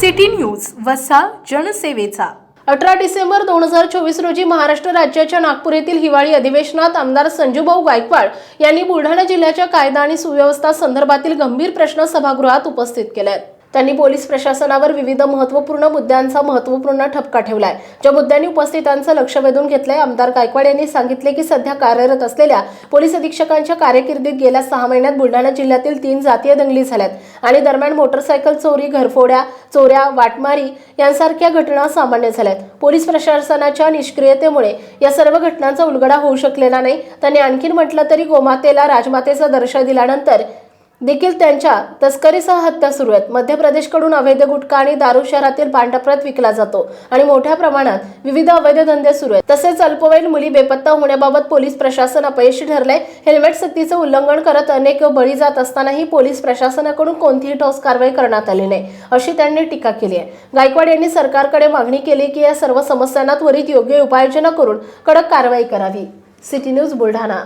City news वसा जनसेवेचा. अठरा डिसेंबर दोन हजार चोवीस रोजी महाराष्ट्र राज्याच्या नागपूर येथील हिवाळी अधिवेशनात आमदार संजूभाऊ गायकवाड यांनी बुलढाणा जिल्ह्याच्या कायदा आणि सुव्यवस्था संदर्भातील गंभीर प्रश्न सभागृहात उपस्थित केले आहेत त्यांनी पोलीस प्रशासनावर विविध महत्त्वपूर्ण मुद्द्यांचा महत्त्वपूर्ण ठपका ठेवलाय. ज्या मुद्द्यांनी उपस्थितांचं लक्ष वेधून घेतलंय आमदार गायकवाड यांनी सांगितले की सध्या कार्यरत असलेल्या पोलीस अधीक्षकांच्या कारकिर्दीत गेल्या सहा महिन्यात बुलढाणा जिल्ह्यातील तीन जातीय दंगली झाल्यात आणि दरम्यान मोटरसायकल चोरी घरफोड्या चोऱ्या वाटमारी यांसारख्या घटना सामान्य झाल्यात. पोलीस प्रशासनाच्या निष्क्रियतेमुळे या सर्व घटनांचा उलगडा होऊ शकलेला नाही. त्यांनी आणखीन म्हटलं तरी गोमातेला राजमातेचा दर्शन दिल्यानंतर देखील त्यांच्या तस्करीसह हत्या सुरू आहेत. मध्य प्रदेशकडून अवैध गुटखा आणि दारू शहरातील भांडप्रत विकला जातो आणि मोठ्या प्रमाणात विविध अवैध धंदे सुरू आहेत. तसेच अल्पवयीन मुली बेपत्ता होण्याबाबत पोलीस प्रशासन अपयशी ठरले हेल्मेट सक्तीचं उल्लंघन करत अनेक बळी जात असतानाही पोलीस प्रशासनाकडून कोणतीही ठोस कारवाई करण्यात आली नाही अशी त्यांनी टीका केली आहे. गायकवाड यांनी सरकारकडे मागणी केली की या सर्व समस्यांना त्वरित योग्य उपाययोजना करून कडक कारवाई करावी. City news Buldhana.